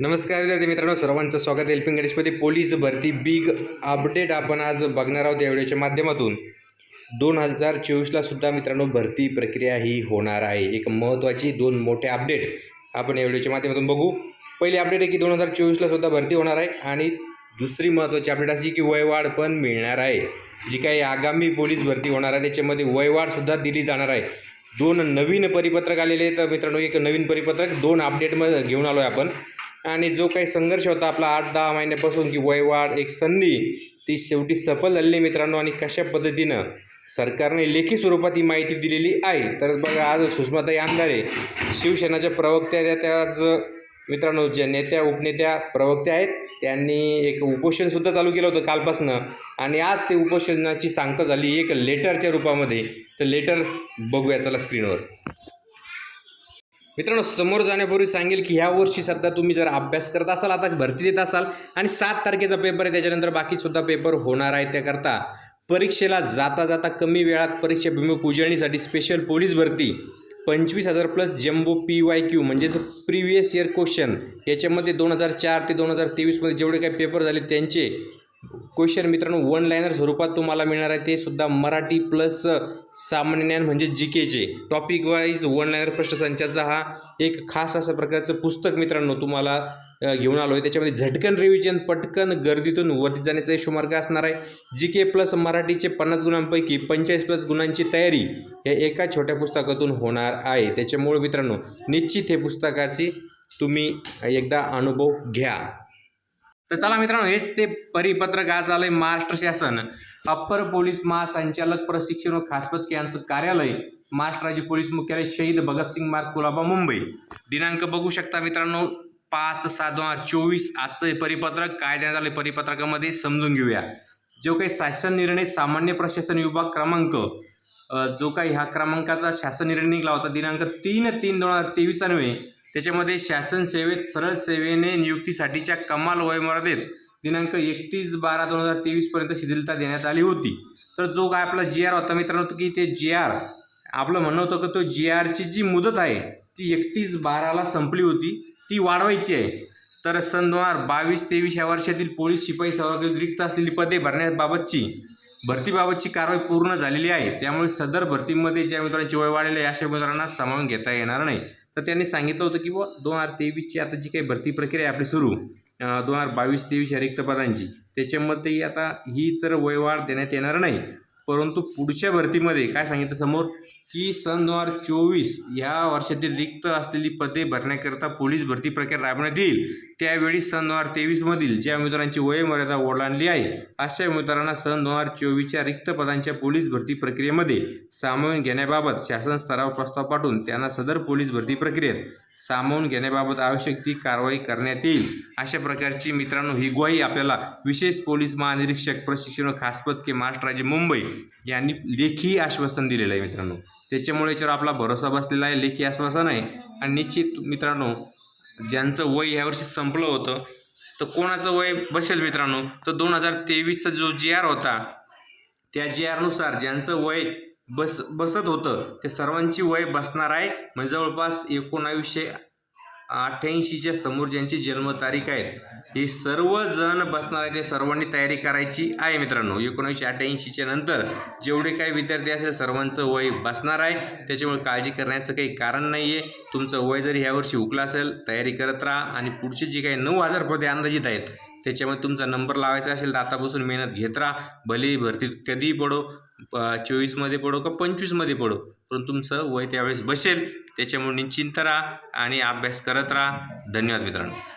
नमस्कार विद्यार्थी मित्रांनो सर्वांचं स्वागत एल्पिंग हेल्पिंग गणेशमध्ये पोलीस भरती बिग अपडेट आपण आज बघणार आहोत या व्हिडिओच्या माध्यमातून. दोन हजार चोवीसला सुद्धा मित्रांनो भरती प्रक्रिया ही होणार आहे. एक महत्त्वाची दोन मोठे अपडेट आपण या व्हिडिओच्या माध्यमातून बघू. पहिली अपडेट आहे की दोन हजार चोवीसला सुद्धा भरती होणार आहे आणि दुसरी महत्त्वाची अपडेट अशी की वयवाढ पण मिळणार आहे. जी काही आगामी पोलीस भरती होणार आहे त्याच्यामध्ये वयवाढसुद्धा दिली जाणार आहे. दोन नवीन परिपत्रक आलेले आहेत तर मित्रांनो एक नवीन परिपत्रक दोन अपडेटमध्ये घेऊन आलो आहे आपण. आणि जो काही संघर्ष होता आपला आठ दहा महिन्यापासून की वयवाढ एक संधी ती शेवटी सफल झालेली मित्रांनो. आणि कशा पद्धतीनं सरकारने लेखी स्वरूपात ही माहिती दिलेली आहे. तर बघा आज सुषमाताई आमदारे शिवसेनाच्या प्रवक्त्या त्या त्याच मित्रांनो ज्या नेत्या उपनेत्या प्रवक्त्या आहेत त्यांनी एक उपोषणसुद्धा चालू केलं होतं कालपासनं. आणि आज ते उपोषणाची सांगता झाली एक लेटरच्या रूपामध्ये. तर लेटर बघूया चला स्क्रीनवर. मित्रांनो समोर जाण्यापूर्वी सांगेल की ह्या वर्षी सध्या तुम्ही जर अभ्यास करत असाल आता भरती देत असाल आणि सात तारखेचा पेपर आहे त्याच्यानंतर बाकीसुद्धा पेपर होणार आहे त्याकरता परीक्षेला जाता जाता कमी वेळात परीक्षा भिमुख उजळणीसाठी स्पेशल पोलीस भरती. पंचवीस हजार plus jumbo P Y Q म्हणजेच प्रिव्हियस इयर क्वेश्चन याच्यामध्ये दोन हजार चार ते दोन हजार तेवीसमध्ये जेवढे काही पेपर झाले त्यांचे क्वेश्चन मित्रांनो वन लायनर स्वरूपात तुम्हाला मिळणार आहे. ते सुद्धा मराठी प्लस सामान्य ज्ञान म्हणजे जी केचे टॉपिक वाईज वन लायनर प्रश्नसंचाचा हा एक खास असं प्रकारचं पुस्तक मित्रांनो तुम्हाला घेऊन आलो आहे त्याच्यामध्ये झटकन रिव्हिजन पटकन गर्दीतून वरती जाण्याचा यशोमार्ग असणार आहे. जी के प्लस मराठीचे पन्नास गुणांपैकी पंचेचाळीस प्लस गुणांची तयारी हे एका छोट्या पुस्तकातून होणार आहे. त्याच्यामुळे मित्रांनो निश्चित हे पुस्तकाची तुम्ही एकदा अनुभव घ्या. तर चला मित्रांनो हेच ते परिपत्रक आज आलं आहे महाराष्ट्र शासन. अप्पर पोलीस महासंचालक प्रशिक्षण व खासपत यांचं कार्यालय महाराष्ट्र राज्य पोलीस मुख्यालय शहीद भगतसिंग मार्ग कुलाबा मुंबई. दिनांक बघू शकता मित्रांनो पाच सात दोन हजार चोवीस आजचं हे परिपत्रक काय देण्यात आलं परिपत्रकामध्ये समजून घेऊया. जो काही शासन निर्णय सामान्य प्रशासन विभाग क्रमांक जो काही ह्या क्रमांकाचा शासन निर्णय निघाला होता दिनांक तीन तीन दोन हजार तेवीस अन्वये त्याच्यामध्ये शासन सेवेत सरळ सेवेने नियुक्तीसाठीच्या कमाल वयमर्यादेत दिनांक एकतीस बारा दोन हजार तेवीसपर्यंत शिथिलता देण्यात आली होती. तर जो काय आपला जी आर होता मित्रांनो की ते जी आर आपलं म्हणणं होतं की तो जी आरची जी मुदत आहे ती एकतीस बाराला संपली होती ती वाढवायची आहे. तर सन दोन हजार बावीस तेवीस या वर्षातील पोलीस शिपाई सेवातील रिक्त असलेली पदे भरण्याबाबतची भरतीबाबतची कारवाई पूर्ण झालेली आहे. त्यामुळे सदर भरतीमध्ये ज्या मित्रांची वय वाढलेली आहे अशा मित्रांना सामावून घेता येणार नाही. तर त्यांनी सांगितलं होतं की बुवा दोन हजार तेवीसची आता जी काही भरती प्रक्रिया आहे आपली सुरू दोन हजार बावीस तेवीस या रिक्त पदांची त्याच्यामध्ये आता ही तर वयवाढ देण्यात येणार नाही परंतु पुढच्या भरतीमध्ये काय सांगितलं समोर? की सन दोन हजार चोवीस ह्या वर्षातील रिक्त असलेली पदे भरण्याकरिता पोलीस भरती प्रक्रिया राबवण्यात येईल. त्यावेळी सन दोन हजार तेवीसमधील ज्या उमेदवारांची वयमर्यादा ओलांडली आहे अशा उमेदवारांना सन दोन हजार चोवीसच्या रिक्त पदांच्या पोलीस भरती प्रक्रियेमध्ये सामावून घेण्याबाबत शासन स्तरावर प्रस्ताव पाठवून त्यांना सदर पोलीस भरती प्रक्रियेत सामावून घेण्याबाबत आवश्यक ती कारवाई करण्यात येईल. अशा प्रकारची मित्रांनो ही ग्वाही आपल्याला विशेष पोलीस महानिरीक्षक प्रशिक्षण व के पथके महाराष्ट्र राज्य मुंबई यांनी लेखी आश्वासन दिलेलं आहे मित्रांनो. त्याच्यामुळे याच्यावर आपला भरोसा बसलेला आहे लेखी आश्वासन आहे. आणि निश्चित मित्रांनो ज्यांचं वय यावर्षी संपलं होतं तर कोणाचं वय बसेल मित्रांनो? तर दोन हजार तेवीसचा जो जी आर होता त्या जी आरनुसार ज्यांचं वय बस बसत होतं ते सर्वांची वय बसणार आहे. म्हणजे जवळपास एकोणावीसशे अठ्ठ्याऐंशीच्या समोर ज्यांची जन्मतारीख आहे ही सर्वजण बसणार आहे ते सर्वांनी तयारी करायची आहे मित्रांनो. एकोणीसशे अठ्ठ्याऐंशीच्या नंतर जेवढे काही विद्यार्थी असेल सर्वांचं वय बसणार आहे. त्याच्यामुळे काळजी करण्याचं काही कारण नाही आहे तुमचं वय जरी ह्यावर्षी उकला असेल तयारी करत राहा आणि पुढचे जे काही नऊ हजार पदे अंदाजित आहेत त्याच्यामध्ये तुमचा नंबर लावायचा असेल तर आतापासून मेहनत घेत राहा. भलेही भरतीत कधीही पडो प- चोवीसमध्ये पडो का पंचवीसमध्ये पडो पण तुमचं वय त्यावेळेस बसेल. त्याच्यामुळे निश्चिंत राहा आणि अभ्यास करत राहा. धन्यवाद मित्रांनो.